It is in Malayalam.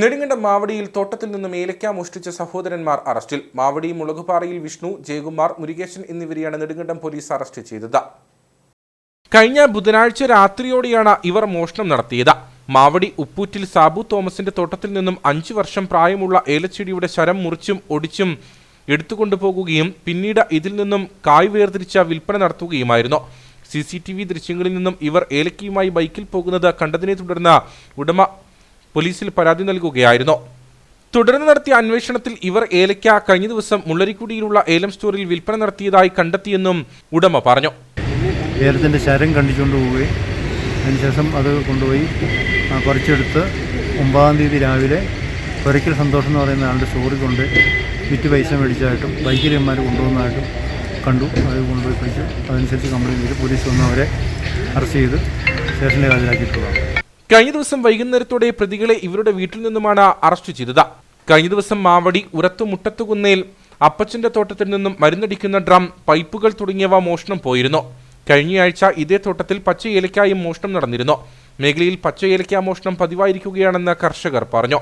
നെടുങ്കണ്ടം മാവടിയിൽ തോട്ടത്തിൽ നിന്നും ഏലക്ക മോഷ്ടിച്ച സഹോദരന്മാർ അറസ്റ്റിൽ. മാവടി മുളകുപാറയിൽ വിഷ്ണു ജയകുമാർ മുരുകേശൻ എന്നിവരെയാണ് നെടുങ്കണ്ടം പോലീസ് അറസ്റ്റ് ചെയ്തത്. കഴിഞ്ഞ ബുധനാഴ്ച രാത്രിയോടെയാണ് ഇവർ മോഷണം നടത്തിയത്. മാവടി ഉപ്പൂറ്റിൽ സാബു തോമസിന്റെ തോട്ടത്തിൽ നിന്നും അഞ്ചു വർഷം പ്രായമുള്ള ഏലച്ചെടിയുടെ ശരം മുറിച്ചും ഒടിച്ചും എടുത്തുകൊണ്ടുപോകുകയും പിന്നീട് ഇതിൽ നിന്നും കായ് വേർതിരിച്ച വിൽപ്പന നടത്തുകയുമായിരുന്നു. സി സി ടി വി ദൃശ്യങ്ങളിൽ നിന്നും ഇവർ ഏലക്കയുമായി ബൈക്കിൽ പോകുന്നത് കണ്ടതിനെ തുടർന്ന് ഉടമ പോലീസിൽ പരാതി നൽകുകയായിരുന്നു. തുടർന്ന് നടത്തിയ അന്വേഷണത്തിൽ ഇവർ ഏലയ്ക്ക കഴിഞ്ഞ ദിവസം മുള്ളരിക്കുടിയിലുള്ള ഏലം സ്റ്റോറിൽ വിൽപ്പന നടത്തിയതായി കണ്ടെത്തിയെന്നും ഉടമ പറഞ്ഞു. ഏലത്തിന്റെ ശരം കണ്ടിച്ചുകൊണ്ട് പോവുകയും അതിനുശേഷം അത് കൊണ്ടുപോയി പറിച്ചെടുത്ത് ഒമ്പതാം തീയതി രാവിലെ ഒരിക്കൽ സന്തോഷം എന്ന് പറയുന്ന ആളുടെ സ്റ്റോറിൽ കൊണ്ട് വിറ്റ് പൈസ മേടിച്ചതായിട്ടും ബൈക്കിലന്മാർ കൊണ്ടുവന്നതായിട്ടും കണ്ടു. അത് കൊണ്ടുപോയി പിടിച്ചു അതനുസരിച്ച് കംപ്ലയിന്റ് ചെയ്ത്. പോലീസ് വന്ന് അവരെ അറസ്റ്റ് ചെയ്ത് സ്റ്റേഷനിൽ ഹാജരാക്കിയിട്ടുള്ളതാണ്. കഴിഞ്ഞ ദിവസം വൈകുന്നേരത്തോടെ പ്രതികളെ ഇവരുടെ വീട്ടിൽ നിന്നുമാണ് അറസ്റ്റ് ചെയ്തത്. കഴിഞ്ഞ ദിവസം മാവടി ഉരത്തു മുട്ടത്തുകുന്നേൽ അപ്പച്ചന്റെ തോട്ടത്തിൽ നിന്നും മരുന്നടിക്കുന്ന ഡ്രം പൈപ്പുകൾ തുടങ്ങിയവ മോഷണം പോയിരുന്നു. കഴിഞ്ഞയാഴ്ച ഇതേ തോട്ടത്തിൽ പച്ച ഏലക്കായും മോഷണം നടന്നിരുന്നു. മേഖലയിൽ പച്ച ഏലക്കാ മോഷണം പതിവായിരിക്കുകയാണെന്ന് കർഷകർ പറഞ്ഞു.